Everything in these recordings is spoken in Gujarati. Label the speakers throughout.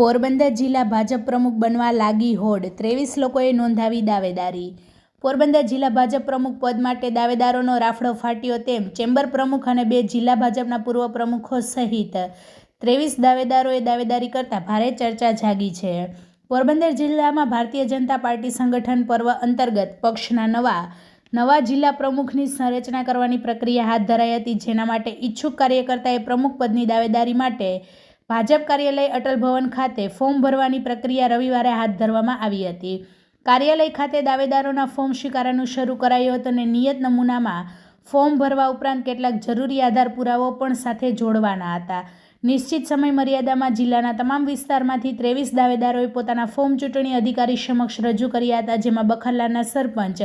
Speaker 1: પોરબંદર જિલ્લા ભાજપ પ્રમુખ બનવા લાગી હોડ, ત્રેવીસ લોકોએ નોંધાવી દાવેદારી. પોરબંદર જિલ્લા ભાજપ પ્રમુખ પદ માટે દાવેદારોનો રાફડો ફાટ્યો તેમ ચેમ્બર પ્રમુખ અને બે જિલ્લા ભાજપના પૂર્વ પ્રમુખો સહિત ત્રેવીસ દાવેદારોએ દાવેદારી કરતા ભારે ચર્ચા જાગી છે. પોરબંદર જિલ્લામાં ભારતીય જનતા પાર્ટી સંગઠન પર્વ અંતર્ગત પક્ષના નવા નવા જિલ્લા પ્રમુખની સંરચના કરવાની પ્રક્રિયા હાથ ધરાઈ હતી, જેના માટે ઈચ્છુક કાર્યકર્તાએ પ્રમુખ પદની દાવેદારી માટે ભાજપ કાર્યાલય અટલ ભવન ખાતે ફોર્મ ભરવાની પ્રક્રિયા રવિવારે હાથ ધરવામાં આવી હતી. કાર્યાલય ખાતે દાવેદારોના ફોર્મ સ્વીકારવાનું શરૂ કરાયું હતું અને નિયત નમૂનામાં ફોર્મ ભરવા ઉપરાંત કેટલાક જરૂરી આધાર પુરાવો પણ સાથે જોડવાના હતા. નિશ્ચિત સમય મર્યાદામાં જિલ્લાના તમામ વિસ્તારમાંથી ત્રેવીસ દાવેદારોએ પોતાના ફોર્મ ચૂંટણી અધિકારી સમક્ષ રજૂ કર્યા હતા, જેમાં બખરલાના સરપંચ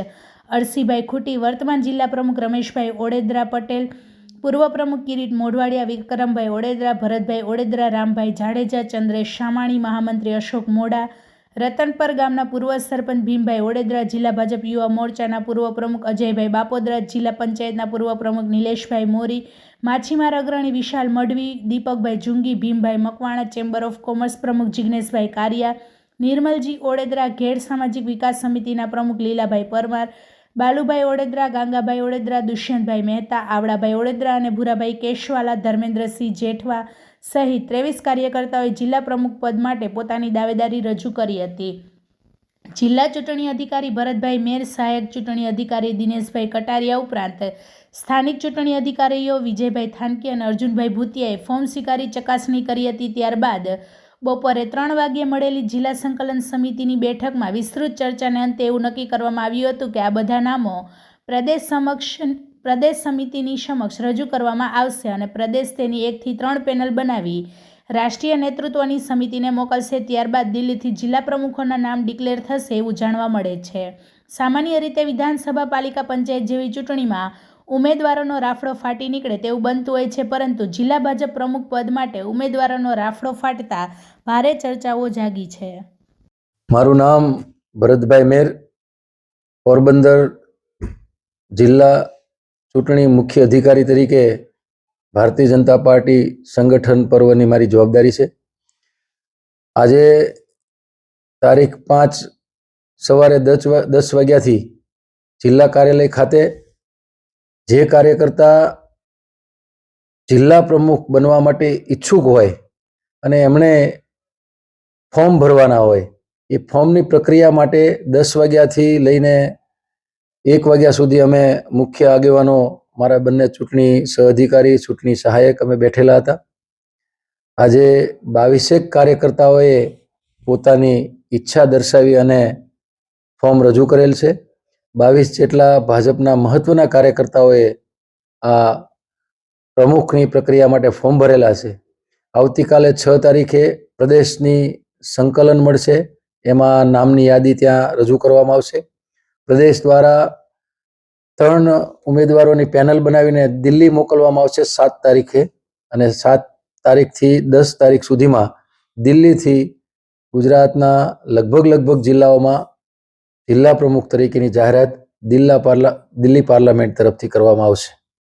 Speaker 1: અરસીભાઈ ખૂટી, વર્તમાન જિલ્લા પ્રમુખ રમેશભાઈ ઓડેદરા પટેલ પૂર્વ પ્રમુખ કિરીટ મોઢવાડિયા, વિક્રમભાઈ ઓડેદરા, ભરતભાઈ ઓડેદરા, રામભાઈ જાડેજા, ચંદ્રેશ શામાણી મહામંત્રી અશોક મોડા, રતનપર ગામના પૂર્વ સરપંચ ભીમભાઈ ઓડેદરા, જિલ્લા ભાજપ યુવા મોરચાના પૂર્વ પ્રમુખ અજયભાઈ બાપોદરા, જિલ્લા પંચાયતના પૂર્વ પ્રમુખ નિલેશભાઈ મોરી, માછીમાર અગ્રણી Vishal Madhvi, Deepakbhai Jungi, Bhimbhai Makwana, chamber of commerce પ્રમુખ જિજ્ઞેશભાઈ કારિયા, નિર્મલજી ઓડેદરા ઘેડ સામાજિક વિકાસ સમિતિના પ્રમુખ લીલાભાઈ પરમાર બાલુભાઈ ઓડેદરા, ગાંગાભાઈ ઓડેદરા, દુષ્યંતભાઈ મહેતા, આવડાભાઈ ઓડેદરા અને ભૂરાભાઈ કેશવાલા, ધર્મેન્દ્રસિંહ જેઠવા સહિત ત્રેવીસ કાર્યકર્તાઓએ જિલ્લા પ્રમુખ પદ માટે પોતાની દાવેદારી રજૂ કરી હતી. જિલ્લા ચૂંટણી અધિકારી ભરતભાઈ મેર, સહાયક ચૂંટણી અધિકારી દિનેશભાઈ કટારિયા ઉપરાંત સ્થાનિક ચૂંટણી અધિકારીઓ વિજયભાઈ થાનકી અને અર્જુનભાઈ ભૂતિયાએ ફોર્મ સ્વીકારી ચકાસણી કરી હતી ત્યારબાદ બપોરે ત્રણ વાગ્યે મળેલી જિલ્લા સંકલન સમિતિની બેઠકમાં વિસ્તૃત ચર્ચાને અંતે એવું નક્કી કરવામાં આવ્યું હતું કે આ બધા નામો પ્રદેશ સમક્ષ, પ્રદેશ સમિતિની સમક્ષ રજૂ કરવામાં આવશે અને પ્રદેશ તેની એકથી ત્રણ પેનલ બનાવી રાષ્ટ્રીય નેતૃત્વની સમિતિને મોકલશે. ત્યારબાદ દિલ્હીથી જિલ્લા પ્રમુખોના નામ ડિક્લેર થશે એવું જાણવા મળે છે. સામાન્ય રીતે વિધાનસભા પાલિકા પંચાયત જેવી ચૂંટણીમાં ઉમેદવારોનો રાફડો ફાટી નીકળે તેવું બનતું હોય છે, પરંતુ જિલ્લા ભાજપ પ્રમુખ પદ માટે ઉમેદવારોનો રાફડો ફાટતા ભારે ચર્ચાઓ જાગી છે.
Speaker 2: મારું નામ ભરતભાઈ મેર, પોરબંદર જિલ્લા ચૂંટણી મુખ્ય અધિકારી તરીકે ભારતીય જનતા પાર્ટી સંગઠન પર્વની મારી જવાબદારી છે. આજે તારીખ પાંચ સવારે દસ દસ વાગ્યાથી જિલ્લા કાર્યાલય ખાતે જે કાર્યકર્તા જિલ્લા પ્રમુખ બનવા માટે ઈચ્છુક હોય અને એમણે ફોર્મ ભરવાના હોય, એ ફોર્મની પ્રક્રિયા માટે દસ વાગ્યાથી લઈને એક વાગ્યા સુધી અમે મુખ્ય આગેવાનો, મારા બંને ચૂંટણી સહઅધિકારી, ચૂંટણી સહાયક અમે બેઠેલા હતા. આજે બાવીસેક કાર્યકર્તાઓએ પોતાની ઈચ્છા દર્શાવી અને ફોર્મ રજૂ કરેલ છે. બાવીસ જેટલા ભાજપના મહત્વના કાર્યકર્તાઓએ આ પ્રમુખની પ્રક્રિયા માટે ફોર્મ ભરેલા છે. આવતીકાલે છ તારીખે પ્રદેશની સંકલન મળશે. એમાં નામની યાદી ત્યાં રજૂ કરવામાં આવશે. પ્રદેશ દ્વારા ત્રણ ઉમેદવારોની પેનલ બનાવીને દિલ્હી મોકલવામાં આવશે સાત તારીખે અને સાત તારીખથી દસ તારીખ સુધીમાં દિલ્હીથી ગુજરાતના લગભગ લગભગ જિલ્લાઓમાં જિલ્લા પ્રમુખ તરીકેની જાહેરાત દિલ્લા પાર્લા દિલ્હી પાર્લામેન્ટ તરફથી કરવામાં આવશે.